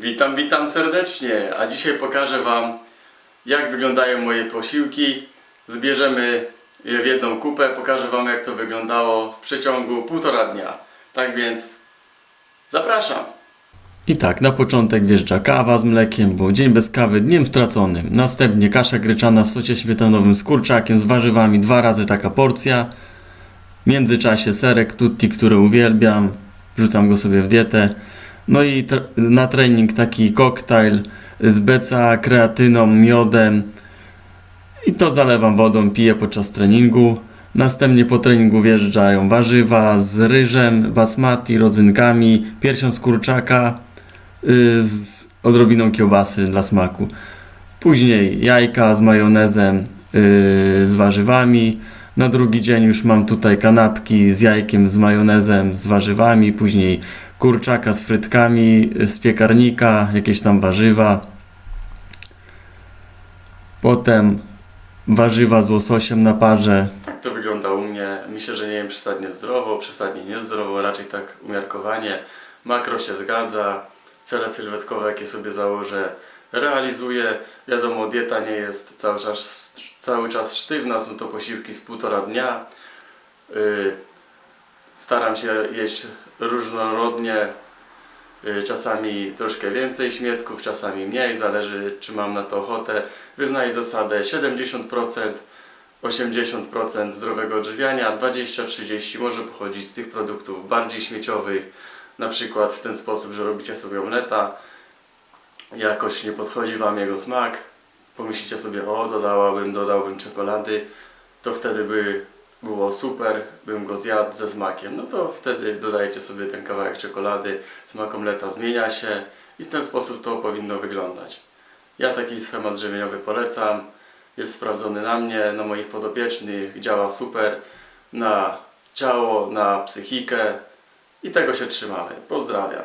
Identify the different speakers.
Speaker 1: Witam, witam serdecznie, a dzisiaj pokażę Wam jak wyglądają moje posiłki. Zbierzemy je w jedną kupę, pokażę Wam jak to wyglądało w przeciągu półtora dnia. Tak więc zapraszam. I tak, na początek wjeżdża kawa z mlekiem, bo dzień bez kawy dniem straconym. Następnie kasza gryczana w socie śmietanowym z kurczakiem, z warzywami, dwa razy taka porcja. W międzyczasie serek tutti, który uwielbiam, wrzucam go sobie w dietę. No i tr- na trening taki koktajl z beca, kreatyną, miodem. I to zalewam wodą, piję podczas treningu. Następnie po treningu wjeżdżają warzywa z ryżem, basmati, rodzynkami, piersią z kurczaka y, z odrobiną kiełbasy dla smaku. Później jajka z majonezem, yy, z warzywami. Na drugi dzień już mam tutaj kanapki z jajkiem, z majonezem, z warzywami. Później kurczaka z frytkami z piekarnika, jakieś tam warzywa. Potem warzywa z łososiem na parze. Tak to wygląda u mnie. Myślę, że nie wiem przesadnie zdrowo, przesadnie niezdrowo, raczej tak umiarkowanie. Makro się zgadza, cele sylwetkowe jakie sobie założę realizuję. Wiadomo, dieta nie jest cały czas, cały czas sztywna, są to posiłki z półtora dnia. Yy, Staram się jeść różnorodnie, yy, czasami troszkę więcej śmietków, czasami mniej, zależy czy mam na to ochotę. Wyznaję zasadę 70%, 80% zdrowego odżywiania, 20-30% może pochodzić z tych produktów bardziej śmieciowych, na przykład w ten sposób, że robicie sobie omleta, jakoś nie podchodzi Wam jego smak, pomyślicie sobie, o dodałabym, dodałbym czekolady, to wtedy by było super, bym go zjadł ze smakiem. No to wtedy dodajecie sobie ten kawałek czekolady, smak omleta zmienia się i w ten sposób to powinno wyglądać. Ja taki schemat żywieniowy polecam, jest sprawdzony na mnie, na moich podopiecznych, działa super na ciało, na psychikę i tego się trzymamy. Pozdrawiam.